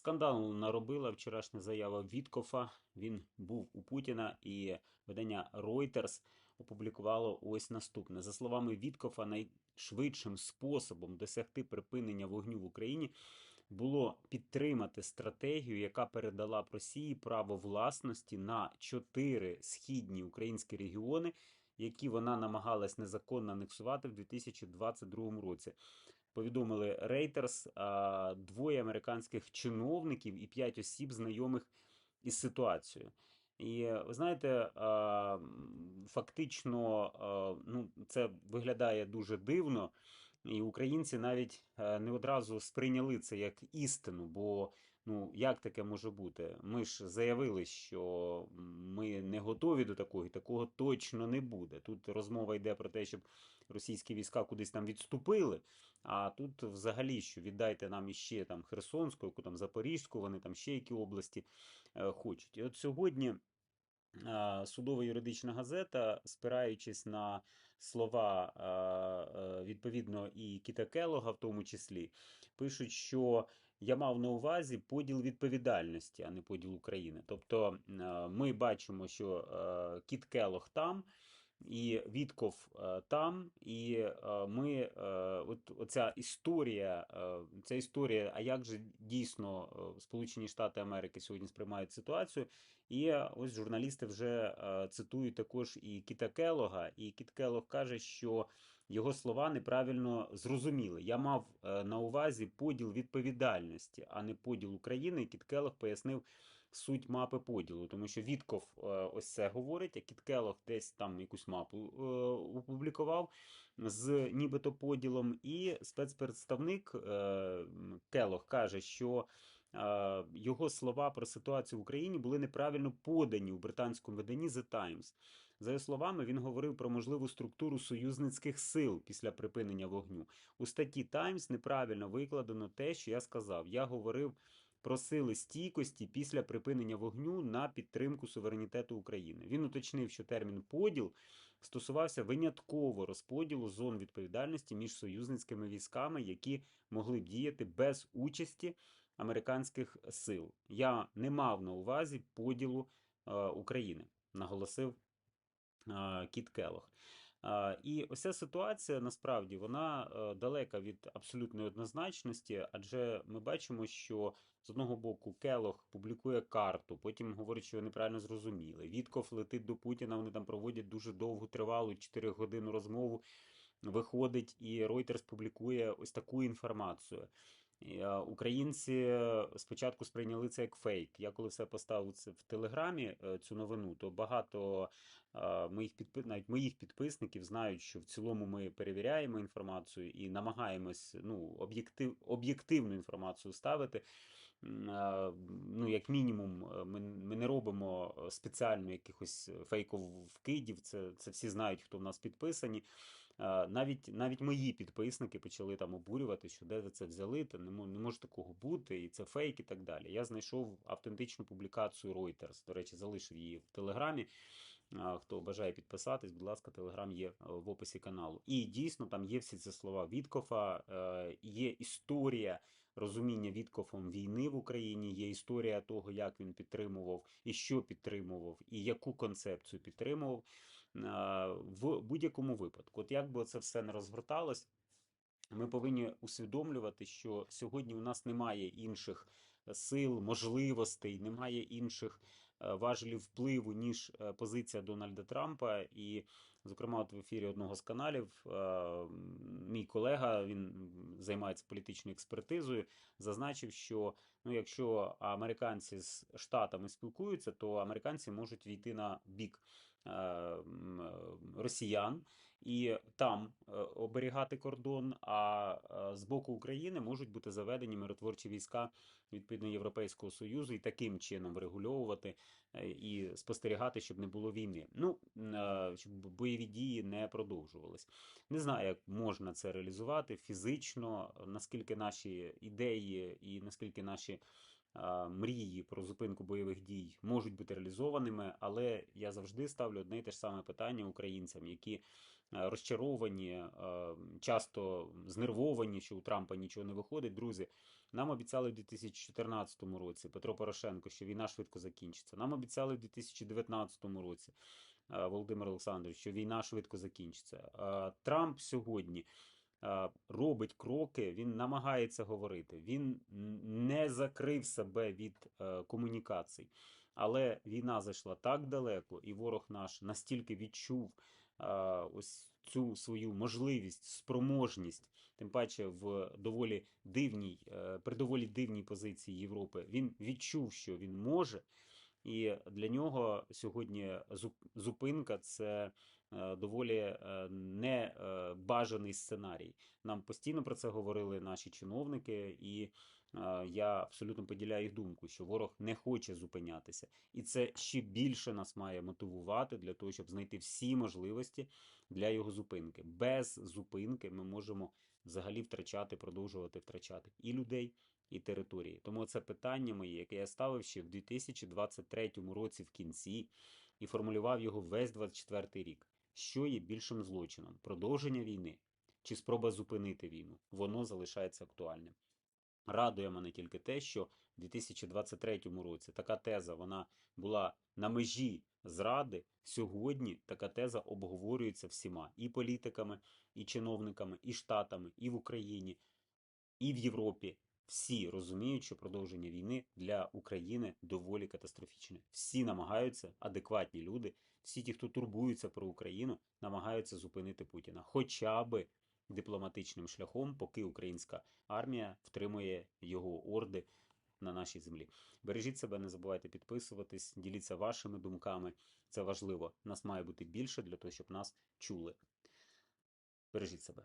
Скандалу наробила вчорашня заява Віткофа. Він був у Путіна, і видання Reuters опублікувало ось наступне. За словами Віткофа, найшвидшим способом досягти припинення вогню в Україні було підтримати стратегію, яка передала б Росії право власності на чотири східні українські регіони, які вона намагалась незаконно анексувати в 2022 році. Повідомили Reuters, двоє американських чиновників і п'ять осіб, знайомих із ситуацією. І ви знаєте, фактично, ну, це виглядає дуже дивно, і українці навіть е, не одразу сприйняли це як істину, бо ну як таке може бути? Ми ж заявили, що ми не готові до такого, і такого точно не буде. Тут розмова йде про те, щоб російські війська кудись там відступили. А тут взагалі що віддайте нам іще там Херсонську, яку там Запорізьку, вони там ще які області е, хочуть. І от сьогодні судова юридична газета, спираючись на слова е, відповідно і Кіта Келога, в тому числі, пишуть, що я мав на увазі поділ відповідальності, а не поділ України. Тобто е, ми бачимо, що е, Кіт Келог там. І Вітков е, там, і ми от оця історія, ця історія, а як же дійсно Сполучені Штати Америки сьогодні сприймають ситуацію? І ось журналісти вже цитують також і Кіта Келога, і Кіт Келог каже, що його слова неправильно зрозуміли. Я мав е, на увазі поділ відповідальності, а не поділ України. І Кіт пояснив суть мапи поділу, тому що Вітков е, ось це говорить, а Кіт Келог десь там якусь мапу е, опублікував з нібито поділом, і спецпредставник Келог каже, що його слова про ситуацію в Україні були неправильно подані у британському виданні The Times. За його словами, він говорив про можливу структуру союзницьких сил після припинення вогню. У статті Times неправильно викладено те, що я сказав. Я говорив про сили стійкості після припинення вогню на підтримку суверенітету України. Він уточнив, що термін поділ стосувався винятково розподілу зон відповідальності між союзницькими військами, які могли б діяти без участі американських сил. Я не мав на увазі поділу е, України, наголосив Кіт Келох. І ось ця ситуація насправді вона е, далека від абсолютної однозначності, адже ми бачимо, що з одного боку Келох публікує карту, потім говорить, що його неправильно зрозуміли. Вітков летить до Путіна, вони там проводять дуже довгу тривалу 4 годину розмову. Виходить, і Reuters публікує ось таку інформацію. Е, Українці е, спочатку сприйняли це як фейк. Я коли все поставив в Телеграмі, е, цю новину, то багато моїх підпи... навіть моїх підписників знають, що в цілому ми перевіряємо інформацію і намагаємось ну, об'єктив... об'єктивну інформацію ставити. Ну, як мінімум, ми, ми не робимо спеціально якихось фейкових вкидів. Це, це всі знають, хто в нас підписані. Е, Навіть навіть мої підписники почали там обурювати, що де ви це взяли, та не, мо- не може такого бути, і це фейк, і так далі. Я знайшов автентичну публікацію Reuters. До речі, залишив її в Телеграмі. Хто бажає підписатись, будь ласка, Телеграм є е, в описі каналу. І дійсно там є всі ці слова Віткофа, е, є історія розуміння Віткофом війни в Україні, є історія того, як він підтримував і що підтримував, і яку концепцію підтримував в будь-якому випадку. От як би це все не розгорталось, ми повинні усвідомлювати, що сьогодні у нас немає інших сил, можливостей, немає інших е, важелів впливу, ніж е, позиція Дональда Трампа. І, зокрема, от в ефірі одного з каналів е, мій колега він займається політичною експертизою, зазначив, що ну, якщо американці з штатами спілкуються, то американці можуть війти на бік е, е, росіян і там оберігати кордон. А з боку України можуть бути заведені миротворчі війська відповідно Європейського Союзу і таким чином врегульовувати і спостерігати, щоб не було війни. Ну щоб бойові дії не продовжувались. Не знаю, як можна це реалізувати фізично, наскільки наші ідеї і наскільки наші мрії про зупинку бойових дій можуть бути реалізованими, але я завжди ставлю одне і те ж саме питання українцям, які розчаровані, часто знервовані, що у Трампа нічого не виходить. Друзі, Нам обіцяли в 2014 році Петро Порошенко, що війна швидко закінчиться. Нам обіцяли в 2019 році Володимир Олександрович, що війна швидко закінчиться. Е, Трамп сьогодні е, робить кроки, він намагається говорити. Він не закрив себе від е, комунікацій. Але війна зайшла так далеко, і ворог наш настільки відчув е, ось цю свою можливість, спроможність, тим паче в доволі дивній, е, при доволі дивній позиції Європи. Він відчув, що він може, і для нього сьогодні зупинка це е, доволі е, не е, сценарій. Нам постійно про це говорили наші чиновники, і я абсолютно поділяю їх думку, що ворог не хоче зупинятися, і це ще більше нас має мотивувати для того, щоб знайти всі можливості для його зупинки. Без зупинки ми можемо взагалі втрачати, продовжувати втрачати і людей, і території. Тому це питання моє, яке я ставив ще в 2023 році в кінці і формулював його весь 24 рік. Що є більшим злочином? Продовження війни чи спроба зупинити війну? Воно залишається актуальним. Радує мене тільки те, що в 2023 році така теза вона була на межі зради. Сьогодні така теза обговорюється всіма і політиками, і чиновниками, і штатами, і в Україні, і в Європі. Всі розуміють, що продовження війни для України доволі катастрофічне. Всі намагаються, адекватні люди, всі ті, хто турбуються про Україну, намагаються зупинити Путіна, хоча би дипломатичним шляхом, поки українська армія втримує його орди на нашій землі. Бережіть себе, не забувайте підписуватись, діліться вашими думками. Це важливо. Нас має бути більше для того, щоб нас чули. Бережіть себе.